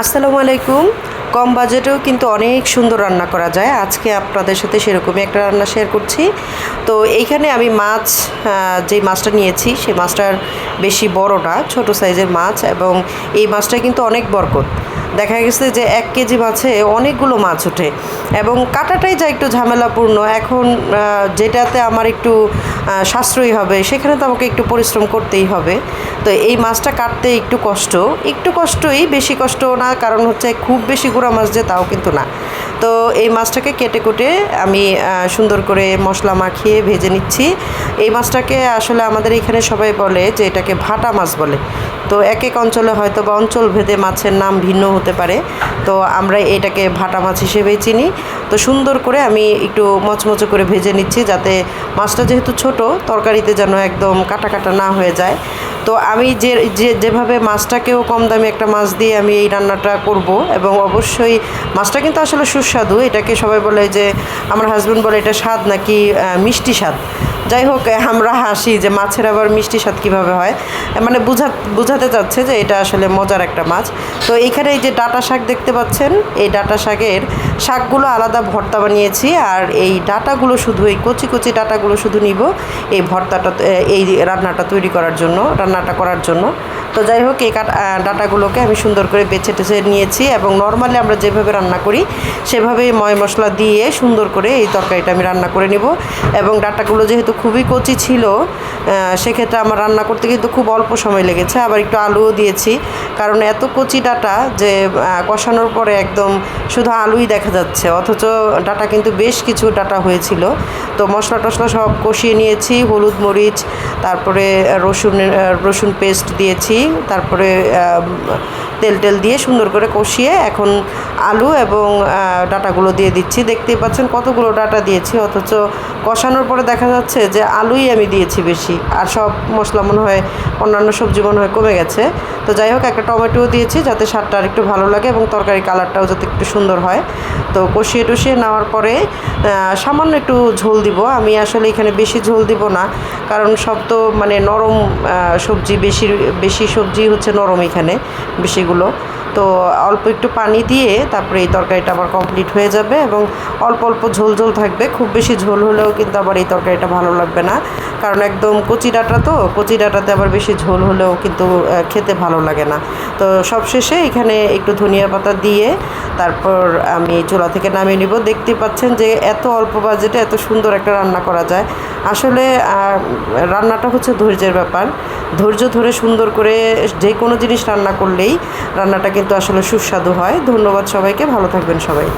আসসালামু আলাইকুম। কম বাজেটেও কিন্তু অনেক সুন্দর রান্না করা যায়। আজকে আপনাদের সাথে সেরকমই একটা রান্না শেয়ার করছি। তো এইখানে আমি মাছ যে মাছটা নিয়েছি, সেই মাছটার বেশি বড় না, ছোট সাইজের মাছ এবং এই মাছটা কিন্তু অনেক বরকত। দেখা গেছে যে এক কেজি মাছে অনেকগুলো মাছ ওঠে। এবং কাটাটাই যা একটু ঝামেলাপূর্ণ, এখন যেটাতে আমার একটু সাশ্রয়ী হবে, সেখানে তো আমাকে একটু পরিশ্রম করতেই হবে। তো এই মাছটা কাটতে একটু কষ্ট, একটু কষ্টই, বেশি কষ্ট না, কারণ হচ্ছে খুব বেশি গুঁড়া মাছ যে তাও কিন্তু না। তো এই মাছটাকে কেটে কুটে আমি সুন্দর করে মশলা মাখিয়ে ভেজে নিচ্ছি। এই মাছটাকে আসলে আমাদের এখানে সবাই বলে যে এটাকে ভাটা মাছ বলে। তো এক এক অঞ্চলে হয়তো বা অঞ্চল ভেদে মাছের নাম ভিন্ন হতে পারে। তো আমরা এটাকে ভাটা মাছ হিসেবেই চিনি। তো সুন্দর করে আমি একটু মচমচে করে ভেজে নিচ্ছি যাতে মাছটা যেহেতু ছোট, তরকারিতে যেন একদম কাটা কাটা না হয়ে যায়। তো আমি যে যে, যেভাবে মাছটাকেও কম দামি একটা মাছ দিয়ে আমি এই রান্নাটা করব এবং অবশ্যই মাছটা কিন্তু আসলে সুস্বাদু। এটাকে সবাই বলে যে, আমার হাজব্যান্ড বলে এটা স্বাদ নাকি মিষ্টি স্বাদ। যাই হোক আমরা হাসি যে মাছের আবার মিষ্টি স্বাদ কীভাবে হয় মানে বুঝা, বুঝাতে চাচ্ছে যে এটা আসলে মজার একটা মাছ। তো এইখানে এই যে ডাটা শাক দেখতে পাচ্ছেন, এই ডাটা শাকের শাকগুলো আলাদা ভর্তা বানিয়েছি আর এই ডাটাগুলো শুধু, এই কচি কচি ডাটাগুলো শুধু নিব এই ভর্তাটা এই রান্নাটা তৈরি করার জন্য, রান্নাটা করার জন্য। তো যাই হোক, এই ডাটাগুলোকে আমি সুন্দর করে বেছে টেছে নিয়েছি এবং নর্মালি আমরা যেভাবে রান্না করি, সেভাবেই ময় মশলা দিয়ে সুন্দর করে এই তরকারিটা আমি রান্না করে নিব। এবং ডাটাগুলো যেহেতু খুবই কচি ছিল সেক্ষেত্রে আমার রান্না করতে কিন্তু খুব অল্প সময় লেগেছে। আবার একটু আলুও দিয়েছি। কারণ এত কচি ডাটা যে কষানোর পরে একদম শুধু আলুই দেখা যাচ্ছে। অথচ ডাটা কিন্তু বেশ কিছু ডাটা হয়েছিল। তো মশলা টশলা সব কষিয়ে নিয়েছি, হলুদ মরিচ, তারপরে রসুন রসুন পেস্ট দিয়েছি, তারপরে তেল টেল দিয়ে সুন্দর করে কষিয়ে এখন আলু এবং ডাটাগুলো দিয়ে দিচ্ছি। দেখতেই পাচ্ছেন কতগুলো ডাটা দিয়েছি, অথচ কষানোর পরে দেখা যাচ্ছে যে, আলুই আমি দিয়েছি বেশি। আর সব মশলা মনে হয় অন্যান্য সবজি মনে হয় কমে গেছে। তো যাই হোক, একটা টমেটোও দিয়েছি যাতে স্বাদটা আর একটু ভালো লাগে এবং তরকারি কালারটাও যাতে একটু সুন্দর হয়। তো কষিয়ে টষিয়ে নেওয়ার পরে সামান্য একটু ঝোল দিব। আমি আসলে এখানে বেশি ঝোল দিব না, কারণ সব তো মানে নরম সবজি বেশি বেশি সবজি হচ্ছে নরম এখানে, বেশিগুলো। তো অল্প একটু পানি দিয়ে তারপরে এই তরকারিটা আবার কমপ্লিট হয়ে যাবে এবং অল্প অল্প ঝোল ঝোল থাকবে। খুব বেশি ঝোল হলেও কিন্তু আবার এই তরকারিটা ভালো লাগবে না। কারণ একদম কচি ডাঁটা তো, কচি ডাঁটাতে আবার বেশি ঝোল হলেও কিন্তু খেতে ভালো লাগে না। তো সবশেষে এখানে একটু ধনিয়া পাতা দিয়ে তারপর আমি চুলা থেকে নামিয়ে নিব। দেখতে পাচ্ছেন যে এত অল্প বাজেটে এত সুন্দর একটা রান্না করা যায়। আসলে রান্নাটা হচ্ছে ধৈর্যের ব্যাপার। ধৈর্য ধরে সুন্দর করে যে কোনো জিনিস রান্না করলেই রান্নাটা কিন্তু আসলে সুস্বাদু হয়। ধন্যবাদ সবাইকে। ভালো থাকবেন সবাই।